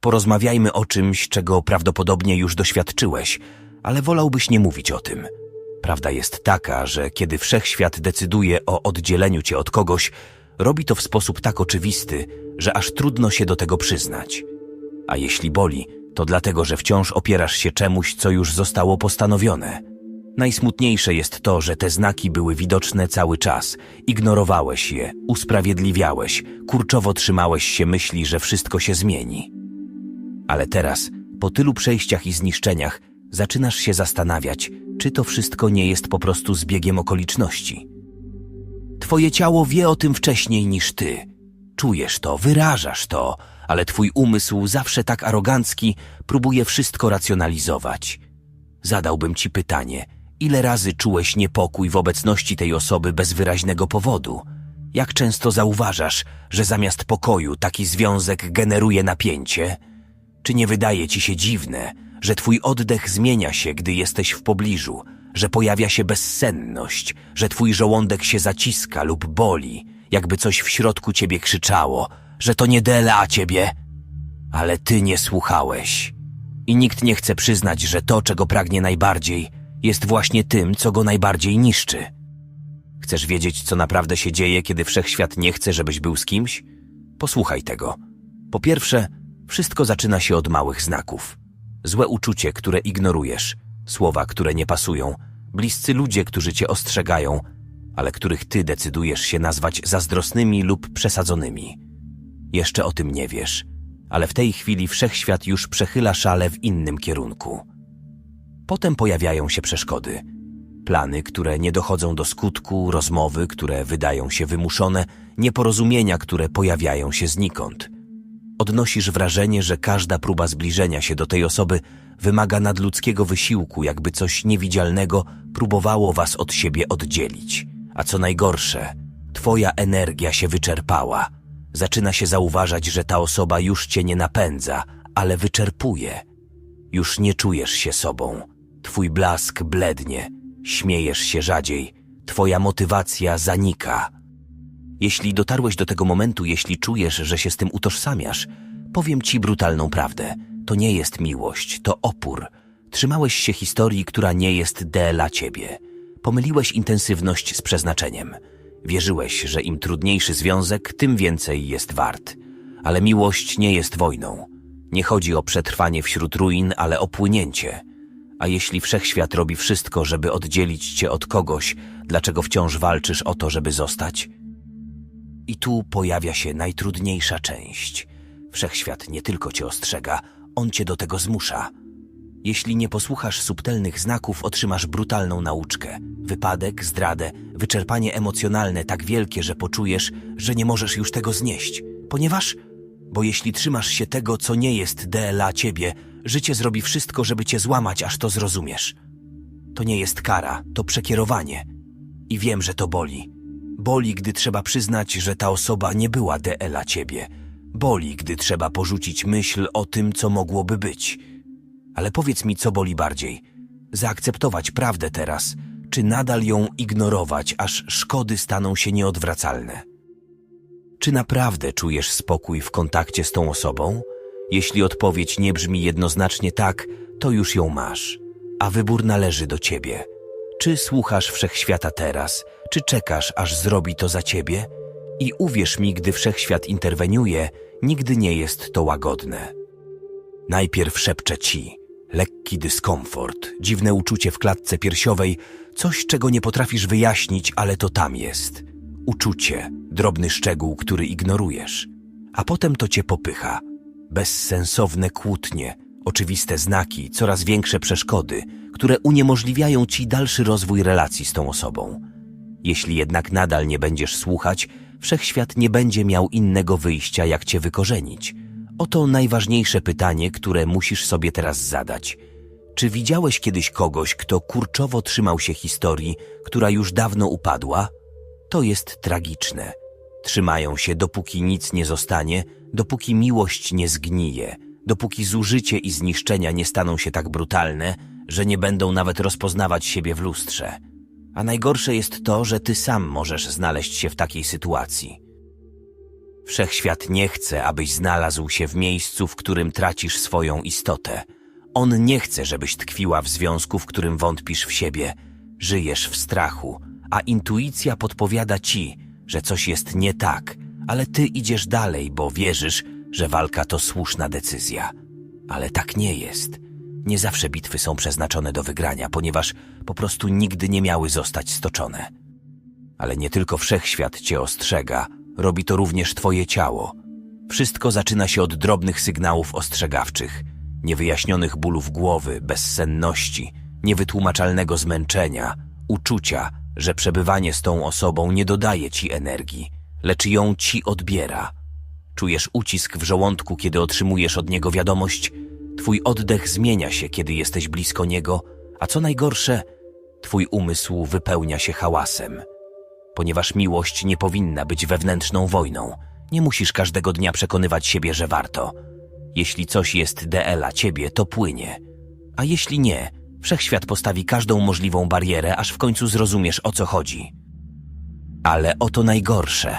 Porozmawiajmy o czymś, czego prawdopodobnie już doświadczyłeś, ale wolałbyś nie mówić o tym. Prawda jest taka, że kiedy wszechświat decyduje o oddzieleniu cię od kogoś, robi to w sposób tak oczywisty, że aż trudno się do tego przyznać. A jeśli boli, to dlatego, że wciąż opierasz się czemuś, co już zostało postanowione. Najsmutniejsze jest to, że te znaki były widoczne cały czas. Ignorowałeś je, usprawiedliwiałeś, kurczowo trzymałeś się myśli, że wszystko się zmieni. Ale teraz, po tylu przejściach i zniszczeniach, zaczynasz się zastanawiać, czy to wszystko nie jest po prostu zbiegiem okoliczności. Twoje ciało wie o tym wcześniej niż ty. Czujesz to, wyrażasz to, ale twój umysł, zawsze tak arogancki, próbuje wszystko racjonalizować. Zadałbym ci pytanie, ile razy czułeś niepokój w obecności tej osoby bez wyraźnego powodu? Jak często zauważasz, że zamiast pokoju taki związek generuje napięcie? Czy nie wydaje ci się dziwne, że twój oddech zmienia się, gdy jesteś w pobliżu, że pojawia się bezsenność, że twój żołądek się zaciska lub boli, jakby coś w środku ciebie krzyczało, że to nie dla ciebie? Ale ty nie słuchałeś. I nikt nie chce przyznać, że to, czego pragnie najbardziej, jest właśnie tym, co go najbardziej niszczy. Chcesz wiedzieć, co naprawdę się dzieje, kiedy wszechświat nie chce, żebyś był z kimś? Posłuchaj tego. Po pierwsze, wszystko zaczyna się od małych znaków. Złe uczucie, które ignorujesz, słowa, które nie pasują, bliscy ludzie, którzy cię ostrzegają, ale których ty decydujesz się nazwać zazdrosnymi lub przesadzonymi. Jeszcze o tym nie wiesz, ale w tej chwili wszechświat już przechyla szale w innym kierunku. Potem pojawiają się przeszkody. Plany, które nie dochodzą do skutku, rozmowy, które wydają się wymuszone, nieporozumienia, które pojawiają się znikąd. Odnosisz wrażenie, że każda próba zbliżenia się do tej osoby wymaga nadludzkiego wysiłku, jakby coś niewidzialnego próbowało was od siebie oddzielić. A co najgorsze, twoja energia się wyczerpała. Zaczyna się zauważać, że ta osoba już cię nie napędza, ale wyczerpuje. Już nie czujesz się sobą. Twój blask blednie, śmiejesz się rzadziej, twoja motywacja zanika. Jeśli dotarłeś do tego momentu, jeśli czujesz, że się z tym utożsamiasz, powiem ci brutalną prawdę. To nie jest miłość, to opór. Trzymałeś się historii, która nie jest dla ciebie. Pomyliłeś intensywność z przeznaczeniem. Wierzyłeś, że im trudniejszy związek, tym więcej jest wart. Ale miłość nie jest wojną. Nie chodzi o przetrwanie wśród ruin, ale o płynięcie. A jeśli wszechświat robi wszystko, żeby oddzielić cię od kogoś, dlaczego wciąż walczysz o to, żeby zostać? I tu pojawia się najtrudniejsza część. Wszechświat nie tylko cię ostrzega, on cię do tego zmusza. Jeśli nie posłuchasz subtelnych znaków, otrzymasz brutalną nauczkę. Wypadek, zdradę, wyczerpanie emocjonalne tak wielkie, że poczujesz, że nie możesz już tego znieść. Ponieważ, bo jeśli trzymasz się tego, co nie jest dla ciebie, życie zrobi wszystko, żeby cię złamać, aż to zrozumiesz. To nie jest kara, to przekierowanie. I wiem, że to boli. Boli, gdy trzeba przyznać, że ta osoba nie była dla ciebie. Boli, gdy trzeba porzucić myśl o tym, co mogłoby być. Ale powiedz mi, co boli bardziej. Zaakceptować prawdę teraz, czy nadal ją ignorować, aż szkody staną się nieodwracalne? Czy naprawdę czujesz spokój w kontakcie z tą osobą? Jeśli odpowiedź nie brzmi jednoznacznie tak, to już ją masz, a wybór należy do ciebie. Czy słuchasz wszechświata teraz, czy czekasz, aż zrobi to za ciebie? I uwierz mi, gdy wszechświat interweniuje, nigdy nie jest to łagodne. Najpierw szepcze ci lekki dyskomfort, dziwne uczucie w klatce piersiowej, coś, czego nie potrafisz wyjaśnić, ale to tam jest. Uczucie, drobny szczegół, który ignorujesz. A potem to cię popycha. Bezsensowne kłótnie, oczywiste znaki, coraz większe przeszkody, które uniemożliwiają ci dalszy rozwój relacji z tą osobą. Jeśli jednak nadal nie będziesz słuchać, wszechświat nie będzie miał innego wyjścia, jak cię wykorzenić. Oto najważniejsze pytanie, które musisz sobie teraz zadać. Czy widziałeś kiedyś kogoś, kto kurczowo trzymał się historii, która już dawno upadła? To jest tragiczne. Trzymają się, dopóki nic nie zostanie, dopóki miłość nie zgnije, dopóki zużycie i zniszczenia nie staną się tak brutalne, że nie będą nawet rozpoznawać siebie w lustrze. A najgorsze jest to, że ty sam możesz znaleźć się w takiej sytuacji. Wszechświat nie chce, abyś znalazł się w miejscu, w którym tracisz swoją istotę. On nie chce, żebyś tkwiła w związku, w którym wątpisz w siebie. Żyjesz w strachu, a intuicja podpowiada ci, że coś jest nie tak, ale ty idziesz dalej, bo wierzysz, że walka to słuszna decyzja. Ale tak nie jest. Nie zawsze bitwy są przeznaczone do wygrania, ponieważ po prostu nigdy nie miały zostać stoczone. Ale nie tylko wszechświat cię ostrzega, robi to również twoje ciało. Wszystko zaczyna się od drobnych sygnałów ostrzegawczych, niewyjaśnionych bólów głowy, bezsenności, niewytłumaczalnego zmęczenia, uczucia, że przebywanie z tą osobą nie dodaje ci energii, lecz ją ci odbiera. Czujesz ucisk w żołądku, kiedy otrzymujesz od niego wiadomość. Twój oddech zmienia się, kiedy jesteś blisko niego, a co najgorsze, twój umysł wypełnia się hałasem. Ponieważ miłość nie powinna być wewnętrzną wojną, nie musisz każdego dnia przekonywać siebie, że warto. Jeśli coś jest DL-a ciebie, to płynie. A jeśli nie, wszechświat postawi każdą możliwą barierę, aż w końcu zrozumiesz o co chodzi. Ale oto najgorsze.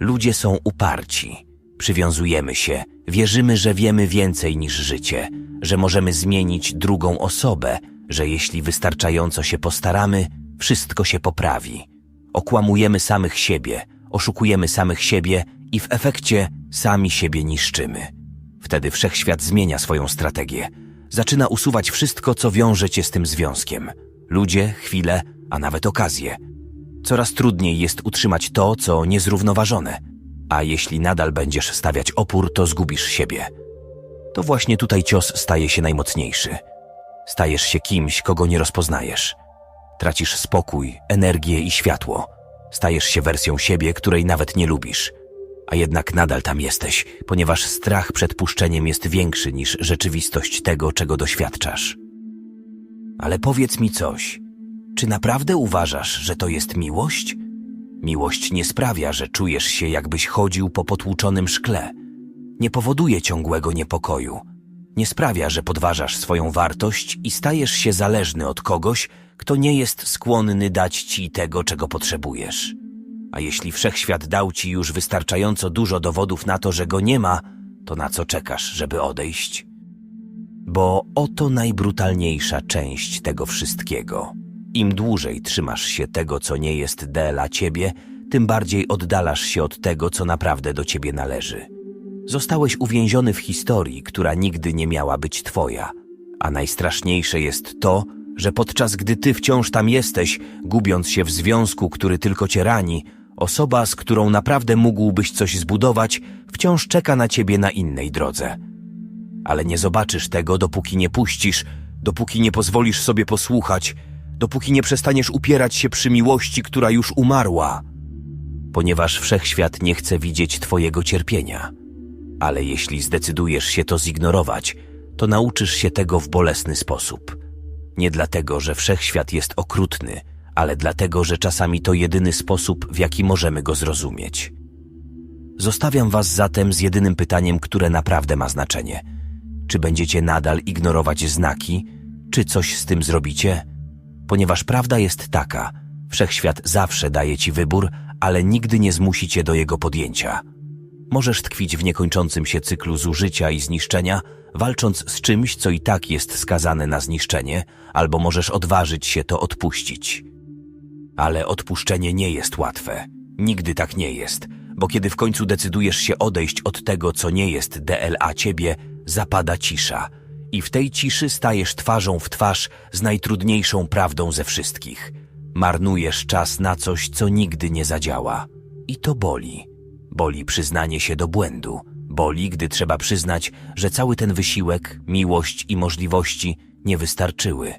Ludzie są uparci. Przywiązujemy się, wierzymy, że wiemy więcej niż życie, że możemy zmienić drugą osobę, że jeśli wystarczająco się postaramy, wszystko się poprawi. Okłamujemy samych siebie, oszukujemy samych siebie i w efekcie sami siebie niszczymy. Wtedy wszechświat zmienia swoją strategię. Zaczyna usuwać wszystko, co wiąże cię z tym związkiem. Ludzie, chwile, a nawet okazje. Coraz trudniej jest utrzymać to, co niezrównoważone. A jeśli nadal będziesz stawiać opór, to zgubisz siebie. To właśnie tutaj cios staje się najmocniejszy. Stajesz się kimś, kogo nie rozpoznajesz. Tracisz spokój, energię i światło. Stajesz się wersją siebie, której nawet nie lubisz. A jednak nadal tam jesteś, ponieważ strach przed puszczeniem jest większy niż rzeczywistość tego, czego doświadczasz. Ale powiedz mi coś. Czy naprawdę uważasz, że to jest miłość? Miłość nie sprawia, że czujesz się, jakbyś chodził po potłuczonym szkle. Nie powoduje ciągłego niepokoju. Nie sprawia, że podważasz swoją wartość i stajesz się zależny od kogoś, kto nie jest skłonny dać ci tego, czego potrzebujesz. A jeśli wszechświat dał ci już wystarczająco dużo dowodów na to, że go nie ma, to na co czekasz, żeby odejść? Bo oto najbrutalniejsza część tego wszystkiego. Im dłużej trzymasz się tego, co nie jest dla ciebie, tym bardziej oddalasz się od tego, co naprawdę do ciebie należy. Zostałeś uwięziony w historii, która nigdy nie miała być twoja. A najstraszniejsze jest to, że podczas gdy ty wciąż tam jesteś, gubiąc się w związku, który tylko cię rani, osoba, z którą naprawdę mógłbyś coś zbudować, wciąż czeka na ciebie na innej drodze. Ale nie zobaczysz tego, dopóki nie puścisz, dopóki nie pozwolisz sobie posłuchać, dopóki nie przestaniesz upierać się przy miłości, która już umarła. Ponieważ wszechświat nie chce widzieć twojego cierpienia. Ale jeśli zdecydujesz się to zignorować, to nauczysz się tego w bolesny sposób. Nie dlatego, że wszechświat jest okrutny, ale dlatego, że czasami to jedyny sposób, w jaki możemy go zrozumieć. Zostawiam Was zatem z jedynym pytaniem, które naprawdę ma znaczenie. Czy będziecie nadal ignorować znaki, czy coś z tym zrobicie? Ponieważ prawda jest taka, wszechświat zawsze daje Ci wybór, ale nigdy nie zmusi Cię do jego podjęcia. Możesz tkwić w niekończącym się cyklu zużycia i zniszczenia, walcząc z czymś, co i tak jest skazane na zniszczenie, albo możesz odważyć się to odpuścić. Ale odpuszczenie nie jest łatwe. Nigdy tak nie jest, bo kiedy w końcu decydujesz się odejść od tego, co nie jest DLA ciebie, zapada cisza. I w tej ciszy stajesz twarzą w twarz z najtrudniejszą prawdą ze wszystkich. Marnujesz czas na coś, co nigdy nie zadziała. I to boli. Boli przyznanie się do błędu. Boli, gdy trzeba przyznać, że cały ten wysiłek, miłość i możliwości nie wystarczyły.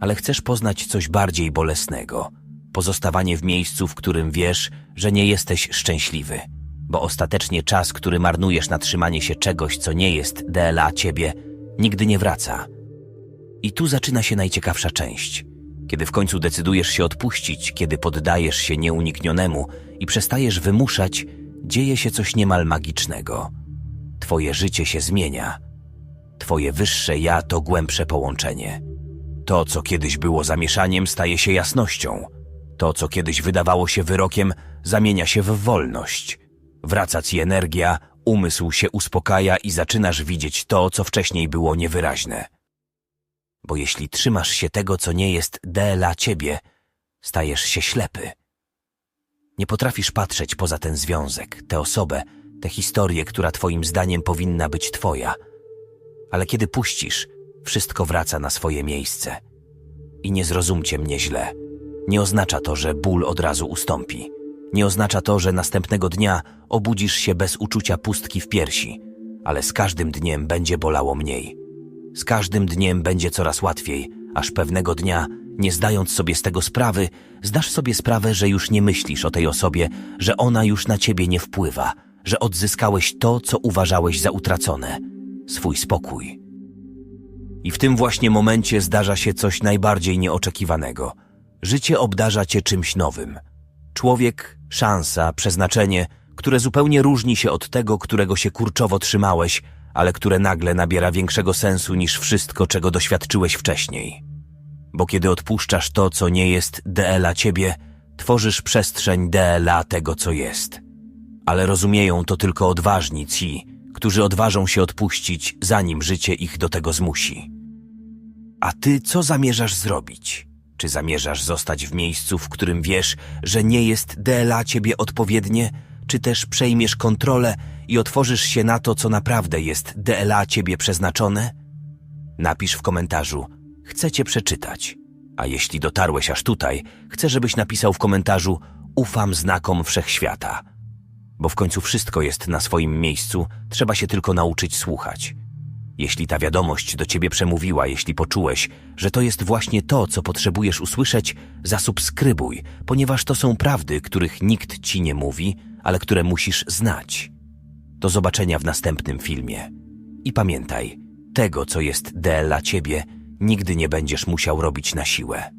Ale chcesz poznać coś bardziej bolesnego. Pozostawanie w miejscu, w którym wiesz, że nie jesteś szczęśliwy. Bo ostatecznie czas, który marnujesz na trzymanie się czegoś, co nie jest DLA ciebie, nigdy nie wraca. I tu zaczyna się najciekawsza część. Kiedy w końcu decydujesz się odpuścić, kiedy poddajesz się nieuniknionemu i przestajesz wymuszać, dzieje się coś niemal magicznego. Twoje życie się zmienia. Twoje wyższe ja to głębsze połączenie. To, co kiedyś było zamieszaniem, staje się jasnością. To, co kiedyś wydawało się wyrokiem, zamienia się w wolność. Wraca ci energia, umysł się uspokaja i zaczynasz widzieć to, co wcześniej było niewyraźne. Bo jeśli trzymasz się tego, co nie jest dla ciebie, stajesz się ślepy. Nie potrafisz patrzeć poza ten związek, tę osobę, tę historię, która twoim zdaniem powinna być twoja. Ale kiedy puścisz, wszystko wraca na swoje miejsce. I nie zrozumcie mnie źle. Nie oznacza to, że ból od razu ustąpi. Nie oznacza to, że następnego dnia obudzisz się bez uczucia pustki w piersi, ale z każdym dniem będzie bolało mniej. Z każdym dniem będzie coraz łatwiej, aż pewnego dnia, nie zdając sobie z tego sprawy, zdasz sobie sprawę, że już nie myślisz o tej osobie, że ona już na ciebie nie wpływa, że odzyskałeś to, co uważałeś za utracone swój spokój. I w tym właśnie momencie zdarza się coś najbardziej nieoczekiwanego. Życie obdarza cię czymś nowym. Człowiek, szansa, przeznaczenie, które zupełnie różni się od tego, którego się kurczowo trzymałeś, ale które nagle nabiera większego sensu niż wszystko, czego doświadczyłeś wcześniej. Bo kiedy odpuszczasz to, co nie jest DLA ciebie, tworzysz przestrzeń DLA tego, co jest. Ale rozumieją to tylko odważni ci, którzy odważą się odpuścić, zanim życie ich do tego zmusi. A ty co zamierzasz zrobić? Czy zamierzasz zostać w miejscu, w którym wiesz, że nie jest DLA ciebie odpowiednie, czy też przejmiesz kontrolę i otworzysz się na to, co naprawdę jest DLA ciebie przeznaczone? Napisz w komentarzu, chcę cię przeczytać. A jeśli dotarłeś aż tutaj, chcę, żebyś napisał w komentarzu, ufam znakom wszechświata. Bo w końcu wszystko jest na swoim miejscu, trzeba się tylko nauczyć słuchać. Jeśli ta wiadomość do ciebie przemówiła, jeśli poczułeś, że to jest właśnie to, co potrzebujesz usłyszeć, zasubskrybuj, ponieważ to są prawdy, których nikt ci nie mówi, ale które musisz znać. Do zobaczenia w następnym filmie. I pamiętaj, tego, co jest dla ciebie, nigdy nie będziesz musiał robić na siłę.